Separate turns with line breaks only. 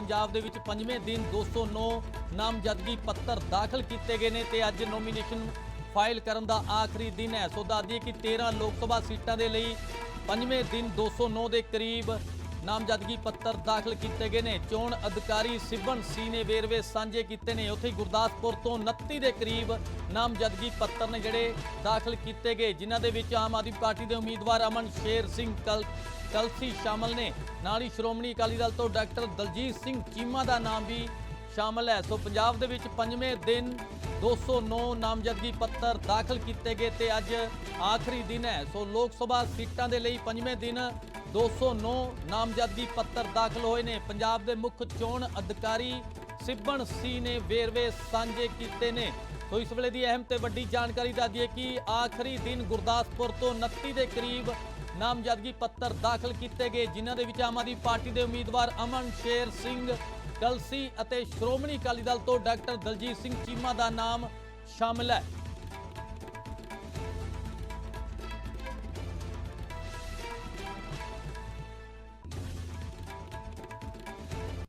ਪੰਜਾਬ ਦੇ ਵਿੱਚ ਪੰਜਵੇਂ ਦਿਨ 209 ਨਾਮਜ਼ਦਗੀ ਪੱਤਰ ਦਾਖਲ ਕੀਤੇ ਗਏ ਨੇ ਤੇ ਅੱਜ ਨੋਮੀਨੇਸ਼ਨ ਫਾਈਲ ਕਰਨ ਦਾ ਆਖਰੀ ਦਿਨ ਹੈ। ਸੋ ਦੱਸਦੀ ਕਿ 13 ਲੋਕ ਸਭਾ ਸੀਟਾਂ ਦੇ ਲਈ ਪੰਜਵੇਂ ਦਿਨ 209 ਦੇ ਕਰੀਬ ਨਾਮਜ਼ਦਗੀ ਪੱਤਰ ਦਾਖਲ ਕੀਤੇ ਗਏ ਨੇ। ਚੋਣ ਅਧਿਕਾਰੀ ਸਿਬਨ ਸੀ ਨੇ ਵੇਰਵੇ ਸਾਂਝੇ ਕੀਤੇ ਨੇ। ਉੱਥੇ ਗੁਰਦਾਸਪੁਰ ਤੋਂ 29 ਦੇ ਕਰੀਬ ਨਾਮਜ਼ਦਗੀ ਪੱਤਰ ਨੇ ਜਿਹੜੇ ਦਾਖਲ ਕੀਤੇ ਗਏ, ਜਿਨ੍ਹਾਂ ਦੇ ਵਿੱਚ ਆਮ ਆਦਮੀ ਪਾਰਟੀ ਦੇ ਉਮੀਦਵਾਰ ਅਮਨ ਸ਼ੇਰ ਸਿੰਘ ਕਲ ਕਲਸੀ ਸ਼ਾਮਲ ਨੇ। ਨਾਲ ਹੀ ਸ਼੍ਰੋਮਣੀ ਅਕਾਲੀ ਦਲ ਤੋਂ ਡਾਕਟਰ ਦਲਜੀਤ ਸਿੰਘ ਚੀਮਾ ਦਾ ਨਾਮ ਵੀ ਸ਼ਾਮਲ ਹੈ। ਸੋ ਪੰਜਾਬ ਦੇ ਵਿੱਚ ਪੰਜਵੇਂ ਦਿਨ 209 ਨਾਮਜ਼ਦਗੀ ਪੱਤਰ ਦਾਖਲ ਕੀਤੇ ਗਏ ਤੇ ਅੱਜ ਆਖਰੀ ਦਿਨ ਹੈ। ਸੋ ਲੋਕ ਸਭਾ ਸੀਟਾਂ ਦੇ ਲਈ ਪੰਜਵੇਂ ਦਿਨ 209 ਨਾਮਜ਼ਦਗੀ ਪੱਤਰ ਦਾਖਲ ਹੋਏ ਨੇ। ਪੰਜਾਬ ਦੇ ਮੁੱਖ ਚੋਣ ਅਧਿਕਾਰੀ ਸਿੱਬਣ ਸੀ ਨੇ ਵੇਰਵੇ ਸਾਂਝੇ ਕੀਤੇ ਨੇ। ਸੋ ਇਸ ਵੇਲੇ ਦੀ ਅਹਿਮ ਤੇ ਵੱਡੀ ਜਾਣਕਾਰੀ ਦੱਸ ਦਈਏ ਕਿ ਆਖਰੀ ਦਿਨ ਗੁਰਦਾਸਪੁਰ ਤੋਂ 29 ਦੇ ਕਰੀਬ ਨਾਮਜ਼ਦਗੀ ਪੱਤਰ ਦਾਖਲ ਕੀਤੇ ਗਏ, ਜਿਨ੍ਹਾਂ ਦੇ ਵਿੱਚ ਆਮ ਆਦਮੀ ਪਾਰਟੀ ਦੇ ਉਮੀਦਵਾਰ ਅਮਨ ਸ਼ੇਰ ਸਿੰਘ, ਕਲਸੀ ਅਤੇ ਸ਼੍ਰੋਮਣੀ ਅਕਾਲੀ ਦਲ ਤੋਂ ਡਾਕਟਰ ਦਲਜੀਤ ਸਿੰਘ ਚੀਮਾ ਦਾ ਨਾਮ ਸ਼ਾਮਲ ਹੈ।